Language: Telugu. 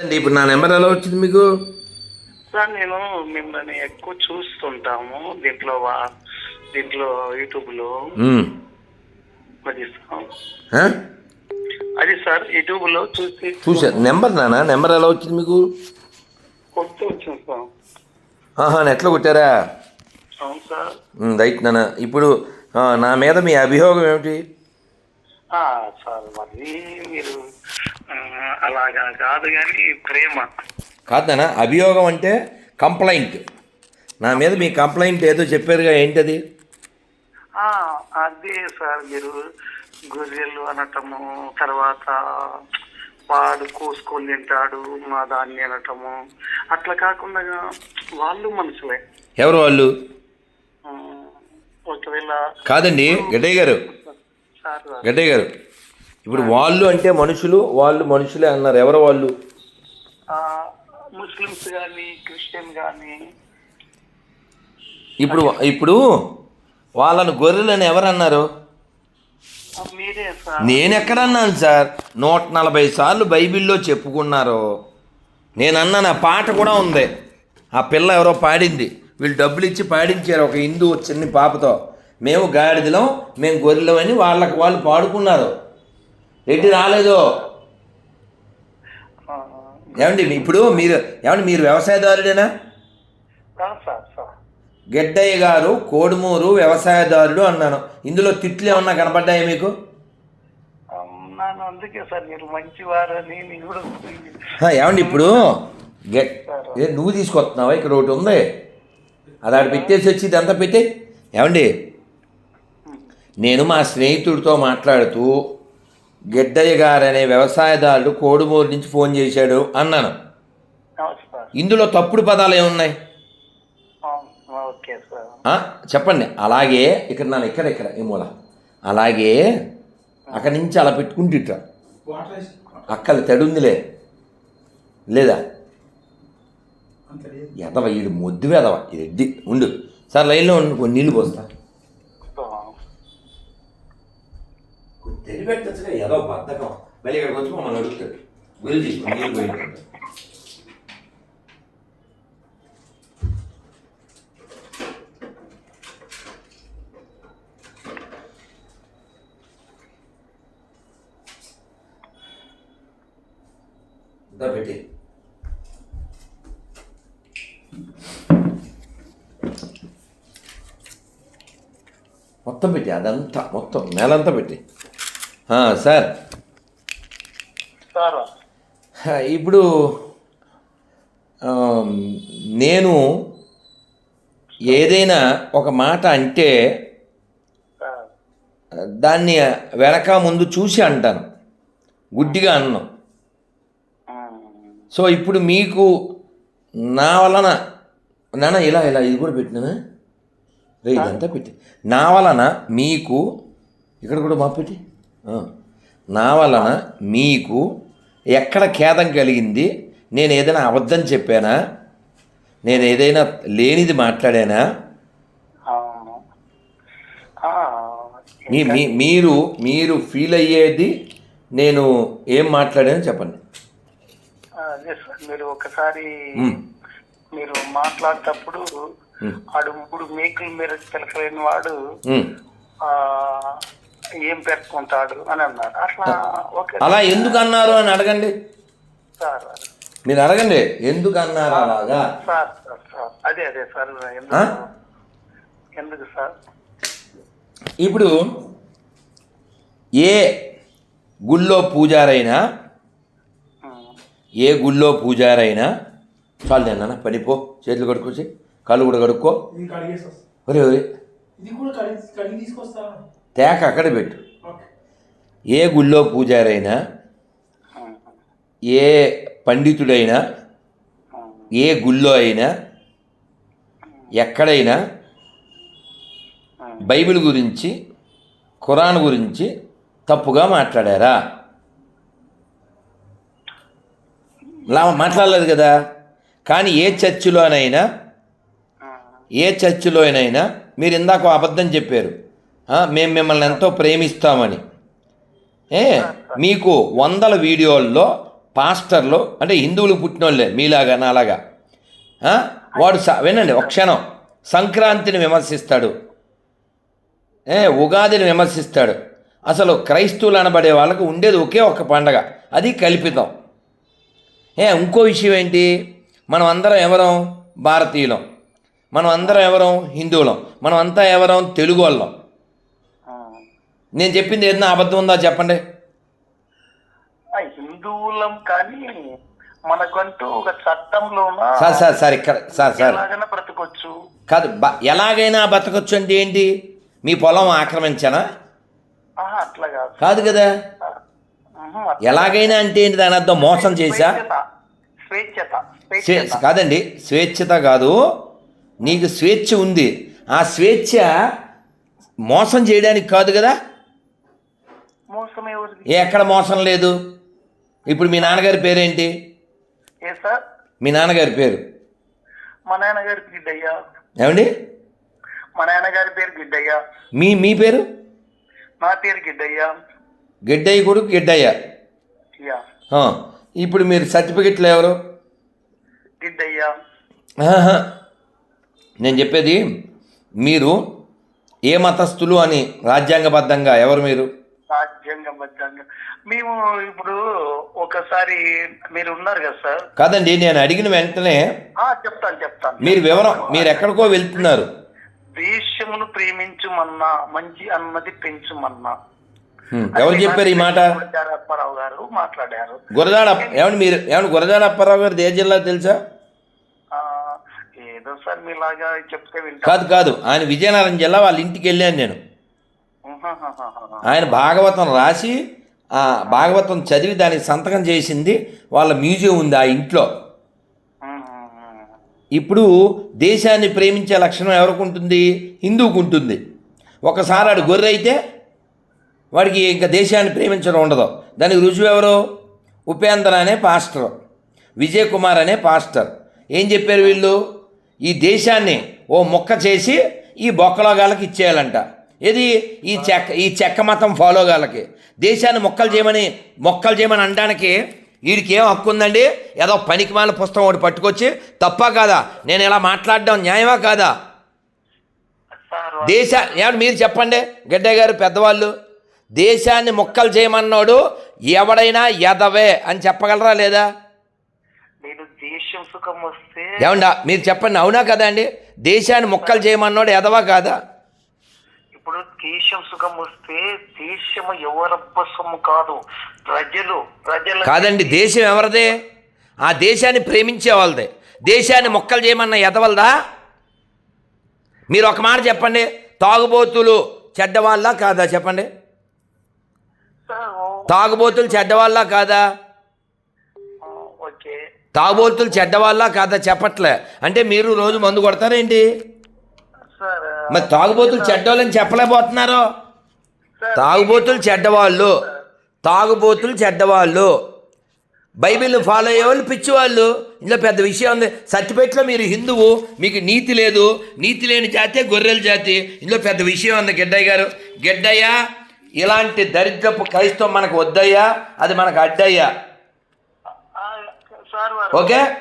అండి. ఇప్పుడు నా నెంబర్ ఎలా వచ్చింది మీకు? సార్ నేను మిమ్మల్ని ఎక్కువ చూస్తుంటాము. దీంట్లో వా- దీంట్లో యూట్యూబ్లో మ్మ్. అది సార్ ఆ? అది సార్ యూట్యూబ్లో చూసి చూసా. నెంబర్ నానా? నెంబర్ ఎలా వచ్చింది మీకు? కొడుతూ వచ్చింది సార్. ఆహా నెట్లో కొట్టారా? అవును సార్. మ్మ్, రైట్ నాన్న ఇప్పుడు ఆ, నా మీద మీ అభియోగం ఏమిటి? ఆ, సార్ మరి మీరు అలాగా కాదు కానీ ప్రేమ. కాదు నాన్న అభియోగం అంటే కంప్లైంట్. నా మీద మీ కంప్లైంట్ ఏదో చెప్పారుగా ఏంటది? అదే సార్ మీరు గొర్రెలు అనటము తర్వాత వాడు కోసుకొని తింటాడు మా దాన్ని అనటము. అట్లా కాకుండా వాళ్ళు మనుషులే. ఎవరు వాళ్ళు? ఒకవేళ కాదండి గడ్డయ్య గారు. సార్. గడ్డయ్య గారు. ఇప్పుడు వాళ్ళు అంటే మనుషులు వాళ్ళు మనుషులే అన్నారు. ఎవరు వాళ్ళు? ముస్లిమ్స్ కానీ క్రిస్టియన్ కానీ ఇప్పుడు ఇప్పుడు వాళ్ళను గొర్రెలని ఎవరు అన్నారు మీరే సార్. నేను ఎక్కడన్నాను సార్? నూట నలభై సార్లు బైబిల్లో చెప్పుకున్నారు. నేను అన్నాను ఆ పాట కూడా ఉంది. ఆ పిల్ల ఎవరో పాడింది. వీళ్ళు డబ్బులు ఇచ్చి పాడించారు ఒక హిందూ చిన్న పాపతో. మేము గాడిదలం మేము గొర్రెలమని వాళ్ళకి వాళ్ళు పాడుకున్నారు. రెడ్డి రాలేదు? ఏమండి ఇప్పుడు మీరు ఏమండి మీరు వ్యవసాయదారుడేనా? గెడ్డయ్య గారు కోడుమూరు వ్యవసాయదారుడు అన్నాను. ఇందులో తిట్లు ఏమన్నా కనపడ్డాయా మీకు? ఏమండి ఇప్పుడు నువ్వు తీసుకొస్తున్నావా? ఇక్కడ ఒకటి ఉంది. అది ఆడ పెట్టేసి వచ్చి ఇదంతా పెట్టే. ఏమండి? నేను మా స్నేహితుడితో మాట్లాడుతూ గెడ్డయ్య గారు అనే వ్యవసాయదారుడు కోడుమూరు నుంచి ఫోన్ చేశాడు అన్నాను. ఇందులో తప్పుడు పదాలు ఏమున్నాయి? Okay sir. ఆ, చెప్పండి. అలాగే ఇక్కడ నన్ను ఇక్కడ ఇక్కడ ఈ మూల. అలాగే అక్కడి నుంచి అలా పెట్టుకుంటుంటా. అక్కల తడుందిలే. లేదా? ఎదవ ఇది మొద్దు ఎదవ. ఇది ఎడ్డి ఉండు. సార్ లైన్లో ఉండు కొన్ని నీళ్ళు పోస్తా. తెలిపెట్టచ్చుగా ఏదో బద్ధకం. మళ్ళీ ఇక్కడికి వచ్చి మమ్మల్ని అడుగుతాడు. గురించి నీళ్ళు పోయిందంట దా పెట్టి. మొత్తం పెట్టి అదంతా మొత్తం నేలంతా పెట్టి. సార్. ఇప్పుడు నేను ఏదైనా ఒక మాట అంటే దాన్ని వెనక ముందు చూసి అంటాను. గుడ్డిగా అన్నం. సో ఇప్పుడు మీకు నా వలన నాన్న ఇలా ఇలా ఇది కూడా పెట్టినా? రే ఇదంతా పెట్టి నా వలన మీకు ఇక్కడ కూడా మా పెట్టి. ఆ. నా వలన మీకు ఎక్కడ ఖేదం కలిగింది? నేను ఏదైనా అబద్ధం చెప్పానా? నేను ఏదైనా లేనిది మాట్లాడానా? మీ మీరు మీరు ఫీల్ అయ్యేది నేను ఏం మాట్లాడానో చెప్పండి. మీరు ఒకసారి. మీరు మాట్లాడేటప్పుడు. ఆడు మూడు మేకులు మీరు పిలకలేని వాడు ఏం పెట్టుకుంటాడు అని అన్నారు అట్లా ఓకే. అలా ఎందుకు అన్నారు అని అడగండి. సార్ మీరు అడగండి. ఎందుకు అన్నారు అలాగా? Sir sir sir. అదే అదే సార్? ఎందుకు ఎందుకు సార్? ఇప్పుడు ఏ గుళ్ళో పూజారైనా. ఏ గుళ్ళో పూజారైనా చాలు నేను పడిపో. చేతులు కడుక్కొచ్చి కాళ్ళు కూడా కడుక్కో. ఒరే ఒరే తేక అక్కడ పెట్టు. ఏ గుళ్ళో పూజారైనా ఏ పండితుడైనా ఏ గుళ్ళో అయినా ఎక్కడైనా బైబిల్ గురించి ఖురాన్ గురించి తప్పుగా మాట్లాడారా? లా మాట్లాడలేదు కదా? కానీ ఏ చర్చిలోనైనా ఏ చర్చిలోనైనా మీరు ఇందాక అబద్ధం చెప్పారు. మేము మిమ్మల్ని ఎంతో ప్రేమిస్తామని. ఏ మీకు వందల వీడియోల్లో పాస్టర్లు అంటే హిందువులు పుట్టినోళ్ళే మీలాగా నాలాగా. వాడు స- వినండి ఒక క్షణం. సంక్రాంతిని విమర్శిస్తాడు. ఏ ఉగాదిని విమర్శిస్తాడు. అసలు క్రైస్తవులు అనబడే వాళ్ళకు ఉండేది ఒకే ఒక పండగ అది కల్పితం. ఏ ఇంకో విషయం ఏంటి? మనం అందరం ఎవరం? భారతీయులం. మనం అందరం ఎవరం? హిందువులం. మనం అంతా ఎవరం? తెలుగు వాళ్ళం. నేను చెప్పింది ఏదైనా అబద్ధం ఉందా చెప్పండి. హిందువులం కానీ మనకంటూ ఒక చట్టంలోన సార్ సార్ సార్ ఇక్కడ సార్ సార్. ఎలాగైనా బ్రతకొచ్చు. కాదు ఎలాగైనా బతకొచ్చు అంటే ఏంటి? మీ పొలం ఆక్రమించనా? అట్లా కాదు. కాదు కదా. ఎలాగైనా అంటే ఏంటి దాని అర్థం? మోసం చేశా స్వేచ్ఛత స్వేచ్ఛత స్వే స్వేచ్ఛత కాదండి స్వేచ్ఛత కాదు. నీకు స్వేచ్ఛ ఉంది. ఆ స్వేచ్ఛ మోసం చేయడానికి కాదు కదా? ఎక్కడ మోసం లేదు. ఇప్పుడు మీ నాన్నగారి పేరేంటి? మీ నాన్నగారి పేరు? మా నాన్నగారి గిడ్డయ్య. ఏమండి? మా నాన్నగారి పేరు గిడ్డయ్య. మీ మీ పేరు? నా పేరు గిడ్డయ్య. గిడ్డయ్య కొడుకు గిడ్డయ్య. ఇప్పుడు మీరు సర్టిఫికెట్లు ఎవరు? గిడ్డయ్య. నేను చెప్పేది మీరు ఏ మతస్థులు అని రాజ్యాంగబద్ధంగా ఎవరు మీరు? మేము ఇప్పుడు ఒకసారి మీరు ఉన్నారు కదా సార్? కాదండి నేను అడిగిన వెంటనే ఆ చెప్తాను చెప్తాను. మీరు వివరం మీరు ఎక్కడికో వెళ్తున్నారు. దేశమును ప్రేమించుమన్నా మంచి అన్నది పెంచుమన్నా. ఎవరు చెప్పారు ఈ మాట? అప్పారావు గారు మాట్లాడారు. గురజాడ ఏమండి మీరు ఏమండి గురజాడ అప్పారావు గారు ఏ జిల్లా తెలుసా? ఏదో సార్ మీలాగా చెప్తే కాదు కాదు ఆయన విజయనగరం జిల్లా వాళ్ళ ఇంటికి వెళ్ళాను నేను. ఆయన భాగవతం రాసి ఆ భాగవతం చదివి దానికి సంతకం చేసింది. వాళ్ళ మ్యూజియం ఉంది ఆ ఇంట్లో. ఇప్పుడు దేశాన్ని ప్రేమించే లక్షణం ఎవరికి ఉంటుంది? హిందువుకు ఉంటుంది. ఒకసారి ఆడు గొర్రె అయితే వాడికి ఇంకా దేశాన్ని ప్రేమించడం ఉండదు. దానికి రుజువు ఎవరు? ఉపేంద్ర అనే పాస్టర్. విజయ్ కుమార్ అనే పాస్టర్. ఏం చెప్పారు వీళ్ళు? ఈ దేశాన్ని ఓ మొక్క చేసి ఈ బొక్కలోగాళ్ళకి ఇచ్చేయాలంట. ఇది ఈ చెక్క ఈ చెక్క మతం ఫాలోగాళ్ళకి దేశాన్ని మొక్కలు చేయమని మొక్కలు చేయమని అనడానికి వీడికి ఏం హక్కు ఉందండి? ఏదో పనికిమాల పుస్తకం ఒకటి పట్టుకొచ్చి తప్ప కాదా? నేను ఇలా మాట్లాడడం న్యాయమా కాదా? దేశ ఏమన్నా మీరు చెప్పండి. గడ్డయ్య గారు పెద్దవాళ్ళు. దేశాన్ని మొక్కలు చేయమన్నాడు ఎవడైనా ఎదవే అని చెప్పగలరా లేదా? ఏమండా మీరు చెప్పండి అవునా కదా అండి? దేశాన్ని మొక్కలు చేయమన్నాడు ఎదవా కాదా? ఇప్పుడు దేశం సుఖం వస్తే దేశం ఎవరబ్బ సొమ్ము కాదు. ప్రజలు ప్రజల కాదండి దేశం ఎవరిదే? ఆ దేశాన్ని ప్రేమించే వాళ్ళదే. దేశాన్ని మొక్కలు చేయమన్న ఎదవలదా? మీరు ఒక మాట చెప్పండి. తాగుబోతులు చెడ్డవాళ్ళ కాదా చెప్పండి? తాగుబోతులు చెడ్డవాళ్ళ కాదా? తాగుబోతులు చెడ్డవాళ్ళ కాదా చెప్పట్లే. అంటే మీరు రోజు మందు కొడతారేంటి? సార్ మరి తాగుబోతులు చెడ్డవాళ్ళని చెప్పలేకపోతున్నారు? తాగుబోతులు చెడ్డవాళ్ళు. తాగుబోతులు చెడ్డవాళ్ళు. బైబిల్ ఫాలో అయ్యే వాళ్ళు పిచ్చివాళ్ళు. ఇందులో పెద్ద విషయం ఉంది. సర్టిఫికెట్లో మీరు హిందువు మీకు నీతి లేదు. నీతి లేని జాతే గొర్రెల జాతి. ఇందులో పెద్ద విషయం ఉంది గిడ్డయ్య గారు. గిడ్డయ్య ఇలాంటి దరిద్రపు క్రైస్తవం మనకు వద్దయ్యా అది మనకు అడ్డయ్యా. ఓకే?